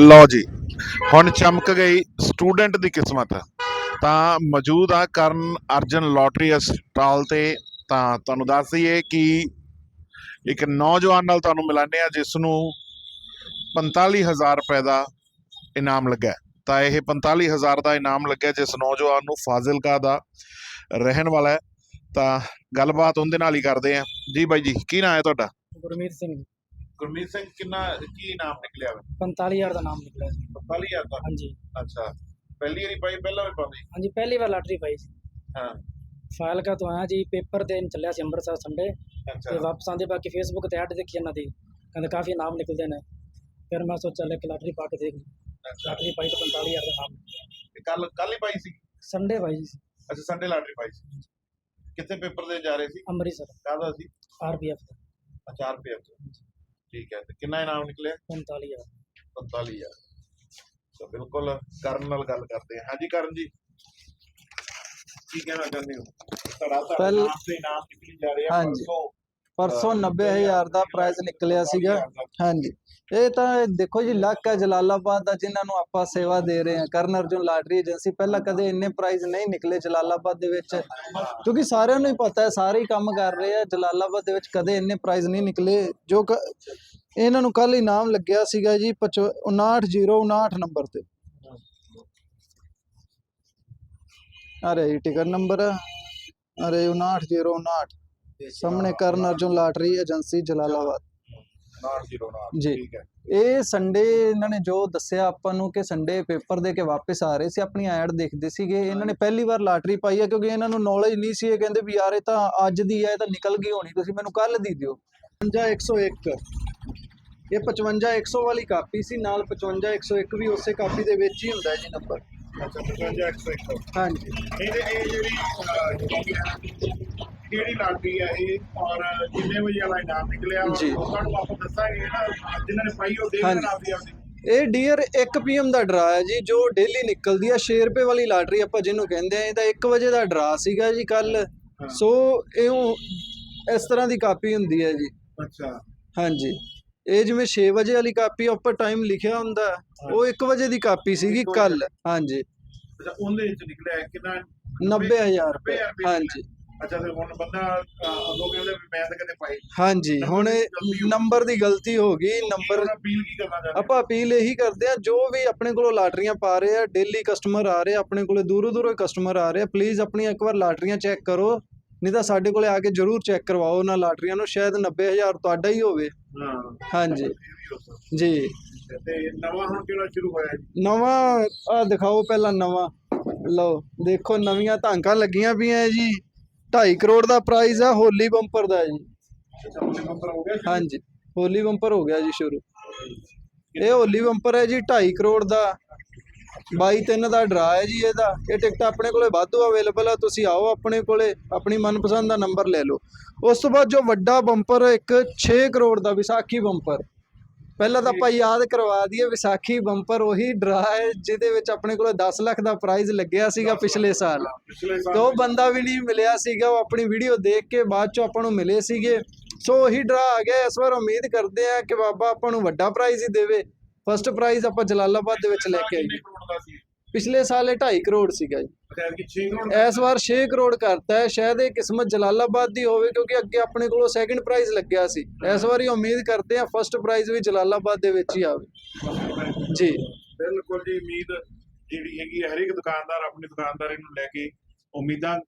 ਲਓ ਜੀ, ਹੁਣ ਚਮਕ ਗਈ ਸਟੂਡੈਂਟ ਦੀ ਕਿਸਮਤ। ਤਾਂ ਮੌਜੂਦ ਆ ਕਰਨ ਅਰਜਨ ਲੋਟਰੀ ਸਟਾਲ ਤੇ ਤਾਂ ਤੁਹਾਨੂੰ ਦੱਸ ਦਈਏ ਕਿ ਇੱਕ ਨੌਜਵਾਨ ਨਾਲ ਤੁਹਾਨੂੰ ਮਿਲਾਨੇ ਆ, ਜਿਸ ਨੂੰ 45000 ਰੁਪਏ ਦਾ ਇਨਾਮ ਲੱਗਾ ਤਾਂ ਇਹ 45000 ਦਾ ਇਨਾਮ ਲੱਗਿਆ, ਜਿਸ ਨੌਜਵਾਨ ਨੂੰ ਫਾਜ਼ਿਲਕਾ ਦਾ ਰਹਿਣ ਵਾਲਾ ਹੈ। ਤਾਂ ਗੱਲਬਾਤ ਉਹਦੇ ਨਾਲ ਹੀ ਕਰਦੇ ਆ। ਜੀ ਬਾਈ ਜੀ, ਕੀ ਨਾਮ ਹੈ ਤੁਹਾਡਾ? ਗੁਰਮੀਤ ਸਿੰਘ। ਗੁਰਮੀਤ ਸਿੰਘ ਕਿੰਨਾ ਕੀ ਇਨਾਮ ਨਿਕਲਿਆ 45000 ਦਾ ਨਾਮ ਨਿਕਲਿਆ ਸੀ। 45000 ਦਾ? ਹਾਂਜੀ। ਅੱਛਾ। ਪਹਿਲੀ ਵਾਰੀ ਪਾਈ ਪਹਿਲਾਂ ਵੀ ਪਾਉਂਦੀ? ਹਾਂਜੀ ਪਹਿਲੀ ਵਾਰ ਲਾਟਰੀ ਪਾਈ ਸੀ। ਹਾਂ। ਫਾਇਲਕਾ ਤੋਂ ਆਇਆ ਜੀ ਪੇਪਰ ਦੇਣ ਚੱਲਿਆ ਸੀ ਅੰਮ੍ਰਿਤਸਰ ਸੰਡੇ। ਅੱਛਾ। ਤੇ ਵਾਪਸ ਆਂਦੇ ਬਾਕੀ ਫੇਸਬੁੱਕ ਤੇ ਐਡ ਦੇਖੀ ਇਹਨਾਂ ਦੀ। ਕਹਿੰਦੇ ਕਾਫੀ ਨਾਮ ਨਿਕਲਦੇ ਨੇ। ਫਿਰ ਮੈਂ ਸੋਚਿਆ ਲੈ ਕੇ ਲਾਟਰੀ ਪਾ ਕੇ ਦੇਖ। ਅੱਛਾ। ਲਾਟਰੀ ਪਾਈ ਤਾਂ 45000 ਦਾ ਨਾਮ ਕੱਲ ਕੱਲ ਹੀ ਪਾਈ ਸੀ? ਸੰਡੇ ਪਾਈ ਸੀ। ਅੱਛਾ ਸੰਡੇ ਲਾਟਰੀ ਪਾਈ ਸੀ। ਕਿੱਥੇ ਪੇਪਰ ਦੇ ਜਾ ਰਹੇ ਸੀ? ਅੰਮ੍ਰਿਤਸਰ। ਕਾਹਦਾ ਸੀ? ਆਰਪੀਐਫ ਦਾ। ਅਚਾਰ ਰੁਪਏ ਠੀਕ ਹੈ ਤੇ ਕਿੰਨਾ ਇਨਾਮ ਨਿਕਲਿਆ 45000 45000 ਤਾਂ ਬਿਲਕੁਲ ਕਰਨ ਨਾਲ ਗੱਲ ਕਰਦੇ ਹਾਂ ਹਾਂਜੀ ਕਰਨ ਜੀ ਕੀ ਕਹਿਣਾ ਚਾਹੁੰਦੇ ਹੋ ਤੁਹਾਡਾ ਤੁਹਾਡਾ ਪਹਿਲ- ਨਾਮ ਤੇ ਇਨਾਮ ਨਿਕਲੀ ਜਾ ਰਿਹਾ ਹਾਂਜੀ। ਪਰਸੋਂ, ਪਰਸੋਂ ਅਹ, 90000 ਦਾ ਪ੍ਰਾਈਜ਼ ਨਿਕਲਿਆ ਸੀਗਾ 90000 ਦਾ। ਹਾਂਜੀ ਇਹ ਤਾਂ ਦੇਖੋ ਜੀ, ਲੱਕ ਹੈ ਜਲਾਲਾਬਾਦ ਦਾ, ਜਿਨ੍ਹਾਂ ਨੂੰ ਆਪਾਂ ਸੇਵਾ ਦੇ ਰਹੇ ਹਾਂ। ਕਰਨ ਅਰਜੁਨ ਲਾਟਰੀ ਏਜੰਸੀ, ਪਹਿਲਾਂ ਕਦੇ ਇੰਨੇ ਪ੍ਰਾਈਜ਼ ਨਹੀਂ ਨਿਕਲੇ ਜਲਾਲਾਬਾਦ ਦੇ ਵਿੱਚ। ਕਿਉਂਕਿ ਸਾਰਿਆਂ ਨੂੰ ਹੀ ਪਤਾ ਹੈ, ਸਾਰੇ ਹੀ ਕੰਮ ਕਰ ਰਹੇ ਆ। ਜਲਾਲਾਬਾਦ ਦੇ ਵਿੱਚ ਕਦੇ ਇੰਨੇ ਪ੍ਰਾਈਜ਼ ਨਹੀਂ ਨਿਕਲੇ, ਜੋ ਕ- ਇਹਨਾਂ ਨੂੰ ਕੱਲ ਇਨਾਮ ਲੱਗਿਆ ਸੀਗਾ ਜੀ 59059 ਨੰਬਰ ਤੇ। ਅਰੇ ਇਹ ਟਿਕਟ ਨੰਬਰ ਹੈ ਅਰੇ 59059 ਸਾਹਮਣੇ ਕਰਨ ਅਰਜੁਨ ਲਾਟਰੀ ਏਜੰਸੀ, ਜਲਾਲਾਬਾਦ। 909 ਜੀ। ਠੀਕ ਹੈ। ਇਹ ਸੰਡੇ ਇਹਨਾਂ ਨੇ ਜੋ ਦੱਸਿਆ ਆਪਾਂ ਨੂੰ ਕਿ ਸੰਡੇ ਪੇਪਰ ਦੇ ਕੇ ਵਾਪਸ ਆ ਰਹੇ ਸੀ ਆਪਣੀ ਐਡ ਦੇਖਦੇ ਸੀਗੇ। ਇਹਨਾਂ ਨੇ ਪਹਿਲੀ ਵਾਰ ਲਾਟਰੀ ਪਾਈ ਹੈ ਕਿਉਂਕਿ ਇਹਨਾਂ ਨੂੰ ਨੌਲੇਜ ਨਹੀਂ ਸੀ ਇਹ ਕਹਿੰਦੇ ਵੀ ਯਾਰ ਇਹ ਤਾਂ ਅੱਜ ਦੀ ਹੈ ਇਹ ਤਾਂ ਨਿਕਲ ਗਈ ਹੋਣੀ ਤੁਸੀਂ ਮੈਨੂੰ ਕੱਲ ਦੀ ਦਿਓ। 55101 ਇਹ 55100 ਵਾਲੀ ਕਾਪੀ ਸੀ ਨਾਲ 55101 ਵੀ ਉਸੇ ਕਾਪੀ ਦੇ ਵਿੱਚ ਹੀ ਹੁੰਦਾ ਜੀ ਨੰਬਰ ਅੱਛਾ 55101 ਹਾਂਜੀ। ਇਹਦੇ ਇਹ ਜਿਹੜੀ ਕਿਹੜੀ ਲਾਟਰੀ ਹੈ ਇਹ ਔਰ ਕਿੰਨੇ ਵਜੇ ਵਾਲਾ ਇਨਾਮ ਨਿਕਲਿਆ? ਜੀ। ਲੋਕਾਂ ਨੂੰ ਆਪਾਂ ਦੱਸਾਂਗੇ ਨਾ ਜਿਨ੍ਹਾਂ ਨੇ ਪਾਈ ਉਹ ਦੇਖ ਹਾਂਜੀ। ਲੈਣ ਆਪਦੀ ਆਪਦੀ ਇਹ ਡੀਅਰ 1 ਪੀਐਮ ਦਾ ਡਰਾ ਹੈ ਜੀ ਜੋ ਡੇਲੀ ਨਿਕਲਦੀ ਹੈ 6 ਰੁਪਏ ਵਾਲੀ ਲਾਟਰੀ ਆਪਾਂ ਜਿਹਨੂੰ ਕਹਿੰਦੇ ਆ ਇਹਦਾ 1 ਵਜੇ ਦਾ ਡਰਾ ਸੀਗਾ ਜੀ ਕੱਲ ਸੋ ਇਹ ਇਸ ਤਰ੍ਹਾਂ ਦੀ ਕਾਪੀ ਹੁੰਦੀ ਹੈ ਜੀ। ਅੱਛਾ। ਹਾਂਜੀ। ਇਹ ਜਿਵੇਂ 6 ਵਜੇ ਵਾਲੀ ਕਾਪੀ ਉੱਪਰ ਟਾਈਮ ਲਿਖਿਆ ਹੁੰਦਾ ਹੈ, ਉਹ 1 ਵਜੇ ਦੀ ਕਾਪੀ ਸੀਗੀ ਕੱਲ ਹਾਂਜੀ। ਅੱਛਾ ਉਹਦੇ ਵਿੱਚ ਨਿਕਲਿਆ ਕਿੰਨਾ? 90000 ਰੁਪਏ। ਰੁਪਏ। ਹਾਂਜੀ। ਅੱਛਾ ਤੇ ਹੁਣ ਬੰਦਾ ਅਹ, ਅੱਗੋਂ ਕਹਿੰਦੇ ਵੀ ਮੈਂ ਤਾਂ ਕਦੇ ਪਾਈ ਹਾਂਜੀ ਹੁਣ ਨੰਬਰ ਦੀ ਗਲਤੀ ਹੋ ਗਈ ਨੰਬਰ ਨੰਬਰ ਅਪੀਲ ਕੀ ਕਰਨਾ ਚਾਹੁੰਦੇ? ਆਪਾਂ ਅਪੀਲ ਇਹੀ ਕਰਦੇ ਆ ਜੋ ਵੀ ਆਪਣੇ ਕੋਲੋਂ ਲਾਟਰੀਆਂ ਪਾ ਰਹੇ ਆ ਡੇਲੀ ਕਸਟਮਰ ਆ ਰਹੇ ਆਪਣੇ ਕੋਲੇ ਦੂਰੋਂ ਦੂਰੋਂ ਕਸਟਮਰ ਆ ਰਹੇ ਆ ਪਲੀਜ਼ ਆਪਣੀਆਂ ਇੱਕ ਵਾਰ ਲਾਟਰੀਆਂ ਚੈੱਕ ਕਰੋ ਨਹੀਂ ਤਾਂ ਸਾਡੇ ਕੋਲੇ ਆ ਕੇ ਜਰੂਰ ਚੈੱਕ ਕਰਵਾਓ ਉਹਨਾਂ ਲਾਟਰੀਆਂ ਨੂੰ ਸ਼ਾਇਦ 90000 ਤੁਹਾਡਾ ਹੀ ਹੋਵੇ। ਹਾਂ। ਹਾਂਜੀ। ਜੀ। ਤੇ ਨਵਾਂ ਹੁਣ ਕਿਹੜਾ ਸ਼ੁਰੂ ਹੋਇਆ ਜੀ? ਨਵਾਂ ਆ ਦਿਖਾਓ ਪਹਿਲਾਂ ਨਵਾਂ। ਲਓ ਦੇਖੋ ਨਵੀਆਂ ਧਾਂਕਾਂ ਲੱਗੀਆਂ ਪਈਆਂ ਜੀ। 2.5 ਕਰੋੜ ਦਾ ਪ੍ਰਾਈਜ਼ ਆ ਹੋਲੀ ਬੰਪਰ ਦਾ ਜੀ? ਹਾਂਜੀ ਹੋਲੀ ਬੰਪਰ ਹੋ ਗਿਆ ਜੀ ਸ਼ੁਰੂ। ਇਹ ਹੋਲੀ ਬੰਪਰ ਹੈ ਜੀ 2.5 ਕਰੋੜ ਦਾ। 22 ਤਿੰਨ ਦਾ ਡਰਾ ਹੈ ਜੀ ਇਹਦਾ। ਇਹ ਟਿਕਟ ਆਪਣੇ ਕੋਲੇ ਵਾਧੂ ਅਵੇਲੇਬਲ ਆ ਤੁਸੀਂ ਆਓ ਆਪਣੇ ਕੋਲੇ ਆਪਣੀ ਮਨਪਸੰਦ ਦਾ ਨੰਬਰ ਲੈ ਲਓ। ਉਸ ਤੋਂ ਬਾਅਦ ਜੋ ਵੱਡਾ ਬੰਪਰ ਇੱਕ 6 ਕਰੋੜ ਦਾ ਵਿਸਾਖੀ ਬੰਪਰ। ਪਹਿਲਾਂ ਤਾਂ ਆਪਾਂ ਯਾਦ ਕਰਵਾ ਦਈਏ ਵਿਸਾਖੀ ਬੰਪਰ ਉਹੀ ਡਰਾ ਹੈ ਜਿਹਦੇ ਵਿੱਚ ਆਪਣੇ ਕੋਲੇ 10 ਲੱਖ ਦਾ ਪ੍ਰਾਈਜ਼ ਲੱਗਿਆ ਸੀਗਾ ਪਿਛਲੇ ਸਾਲ। ਤੇ ਉਹ ਬੰਦਾ ਵੀ ਨਹੀਂ ਮਿਲਿਆ ਸੀਗਾ ਉਹ ਆਪਣੀ ਵੀਡੀਓ ਦੇਖ ਕੇ ਬਾਅਦ ਚੋਂ ਆਪਾਂ ਨੂੰ ਮਿਲੇ ਸੀਗੇ। ਸੋ ਉਹੀ ਡਰਾ ਆ ਗਿਆ ਇਸ ਵਾਰ ਉਮੀਦ ਕਰਦੇ ਆ ਕਿ ਬਾਬਾ ਆਪਾਂ ਨੂੰ ਵੱਡਾ ਪ੍ਰਾਈਜ਼ ਹੀ ਦੇਵੇ। ਫਸਟ ਪ੍ਰਾਈਜ਼ ਆਪਾਂ ਜਲਾਲਾਬਾਦ ਦੇ ਵਿੱਚ ਲੈ ਕੇ ਆਈਏ। ਪਿਛਲੇ ਸਾਲ ਇਹ 2.5 ਕਰੋੜ ਸੀਗਾ ਜੀ। ਅੱਛਾ ਕਿ 6 ਕਰੋੜ ਇਸ ਵਾਰ 6 ਕਰੋੜ ਕਰਤਾ ਹੈ। ਸ਼ਾਇਦ ਇਹ ਕਿਸਮਤ ਜਲਾਲਾਬਾਦ ਦੀ ਹੋਵੇ ਕਿਉਂਕਿ ਅੱਗੇ ਆਪਣੇ ਕੋਲੋਂ ਸੈਕਿੰਡ ਪ੍ਰਾਈਜ਼ ਲੱਗਿਆ ਸੀ। ਇਸ ਵਾਰੀ ਉਮੀਦ ਕਰਦੇ ਆ ਫਸਟ ਪ੍ਰਾਈਜ਼ ਵੀ ਜਲਾਲਾਬਾਦ ਦੇ ਵਿੱਚ ਹੀ ਆਵੇ। ਜੀ। ਬਿਲਕੁਲ ਜੀ ਉਮੀਦ ਜਿਹੜੀ ਹੈਗੀ ਹੈ, ਹਰੇਕ ਦੁਕਾਨਦਾਰ ਆਪਣੀ ਦੁਕਾਨਦਾਰੀ ਨੂੰ ਲੈ ਕੇ ਉਮੀਦਾਂ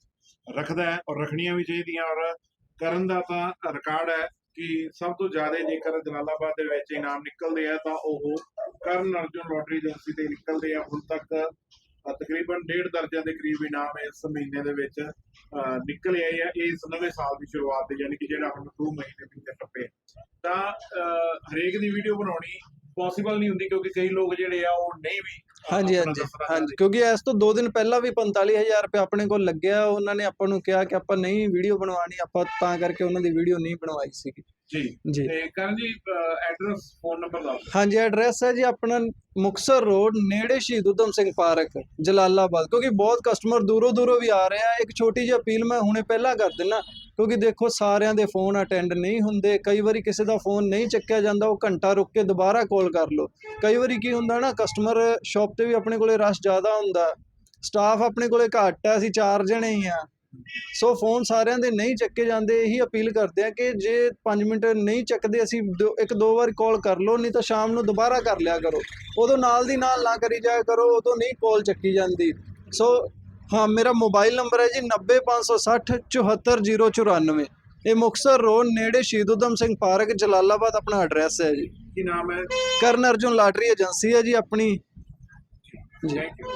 ਰੱਖਦਾ ਹੈ ਔਰ ਰੱਖਣੀਆਂ ਵੀ ਚਾਹੀਦੀਆਂ ਔਰ ਕਰਨ ਦਾ ਤਾਂ ਰਿਕਾਰਡ ਹੈ ਕਿ ਸਭ ਤੋਂ ਜ਼ਿਆਦਾ ਜੇਕਰ ਜਲਾਲਾਬਾਦ ਦੇ ਵਿੱਚ ਇਨਾਮ ਨਿਕਲਦੇ ਆ ਤਾਂ ਉਹ ਕਰਨ ਅਰਜੁਨ ਲੋਟਰੀ ਏਜੰਸੀ ਤੇ ਨਿਕਲਦੇ ਆ। ਹੁਣ ਤੱਕ ਤਕਰੀਬਨ ਡੇਢ ਦਰਜਨ ਦੇ ਕਰੀਬ ਇਨਾਮ ਇਸ ਮਹੀਨੇ ਦੇ ਵਿੱਚ ਨਿਕਲੇ ਆਏ ਆ। ਇਸ ਨਵੇਂ ਸਾਲ ਦੀ ਸ਼ੁਰੂਆਤ ਤੇ ਯਾਨੀ ਕਿ ਜਿਹੜਾ ਹੁਣ 2 ਮਹੀਨੇ ਪਿੱਛੇ ਟੱਪੇ ਤਾਂ ਹਰੇਕ ਦੀ ਵੀਡੀਓ ਬਣਾਉਣੀ ਪੋਸੀਬਲ ਨਹੀਂ ਹੁੰਦੀ ਕਿਉਂਕਿ ਕਈ ਲੋਕ ਜਿਹੜੇ ਆ ਉਹ ਨਹੀਂ ਵੀ ਹਾਂਜੀ ਹਾਂਜੀ ਹਾਂਜੀ। ਕਿਉਂਕਿ ਇਸ ਤੋਂ 2 ਦਿਨ ਪਹਿਲਾਂ ਵੀ 45000 ਰੁਪਏ ਆਪਣੇ ਕੋਲ ਲੱਗਿਆ। ਉਹਨਾਂ ਨੇ ਆਪਾਂ ਨੂੰ ਕਿਹਾ ਕਿ ਆਪਾਂ ਨਹੀਂ ਵੀਡੀਓ ਬਣਵਾਣੀ ਆਪਾਂ ਤਾਂ ਕਰਕੇ ਉਹਨਾਂ ਦੀ ਵੀਡੀਓ ਨਹੀਂ ਬਣਵਾਈ ਸੀਗੀ। ਜੀ। ਜੀ। ਤੇ ਕਰਨ ਜੀ ਐਡਰੈਸ ਫੋਨ ਨੰਬਰ ਦੱਸ। ਹਾਂਜੀ ਐਡਰੈਸ ਹੈ ਜੀ ਆਪਣਾ ਮੁਕਸਰ ਰੋਡ ਨੇੜੇ ਸ਼ਹੀਦ ਊਧਮ ਸਿੰਘ ਪਾਰਕ ਜਲਾਲਾਬਾਦ। ਕਿਉਂਕਿ ਬਹੁਤ ਕਸਟਮਰ ਦੂਰੋਂ ਦੂਰੋਂ ਵੀ ਆ ਰਹੇ ਆ। ਇੱਕ ਛੋਟੀ ਜਿਹੀ ਅਪੀਲ ਮੈਂ ਹੁਣੇ ਪਹਿਲਾਂ ਕਰ ਦਿੰਨਾ ਕਿਉਂਕਿ ਦੇਖੋ ਸਾਰਿਆਂ ਦੇ ਫੋਨ ਅਟੈਂਡ ਨਹੀਂ ਹੁੰਦੇ। ਕਈ ਵਾਰੀ ਕਿਸੇ ਦਾ ਫੋਨ ਨਹੀਂ ਚੱਕਿਆ ਜਾਂਦਾ ਉਹ ਘੰਟਾ ਰੁਕ ਕੇ ਦੁਬਾਰਾ ਕਾਲ ਕਰ ਲਓ। ਕਈ ਵਾਰੀ ਕੀ ਹੁੰਦਾ ਨਾ ਕਸਟਮਰ ਸ਼ਾਪ ਤੇ ਵੀ ਆਪਣੇ ਕੋਲੇ ਰਸ਼ ਜ਼ਿਆਦਾ ਹੁੰਦਾ। ਸਟਾਫ ਆਪਣੇ ਕੋਲੇ ਘੱਟ ਹੈ ਅਸੀਂ ਚਾਰ ਜਣੇ ਹੀ ਆ। ਸੋ ਫੋਨ ਸਾਰਿਆਂ ਦੇ ਨਹੀਂ ਚੱਕੇ ਜਾਂਦੇ ਇਹੀ ਅਪੀਲ ਕਰਦੇ ਆ ਕਿ ਜੇ 5 ਮਿੰਟ ਨਹੀਂ ਚੱਕਦੇ ਅਸੀਂ ਇੱਕ ਦੋ ਵਾਰ ਕਾਲ ਕਰ ਲਓ ਨਹੀਂ ਤਾਂ ਸ਼ਾਮ ਨੂੰ ਦੁਬਾਰਾ ਕਰ ਲਿਆ ਕਰੋ। ਉਦੋਂ ਨਾਲ ਦੀ ਨਾਲ ਨਾ ਕਰੀ ਜਾਇਆ ਕਰੋ ਉਦੋਂ ਨਹੀਂ ਕਾਲ ਚੱਕੀ ਜਾਂਦੀ। ਸੋ ਹਾਂ ਮੇਰਾ ਮੋਬਾਈਲ ਨੰਬਰ ਹੈ ਜੀ 90560 74094 ਇਹ ਮੁਕਤਸਰ ਰੋਡ ਨੇੜੇ ਸ਼ਹੀਦ ਊਧਮ ਸਿੰਘ ਪਾਰਕ ਜਲਾਲਾਬਾਦ ਆਪਣਾ ਐਡਰੈਸ ਹੈ ਜੀ। ਕੀ ਨਾਮ ਹੈ? ਕਰਨ ਅਰਜੁਨ ਲਾਟਰੀ ਏਜੰਸੀ ਹੈ ਜੀ ਆਪਣੀ। Thank you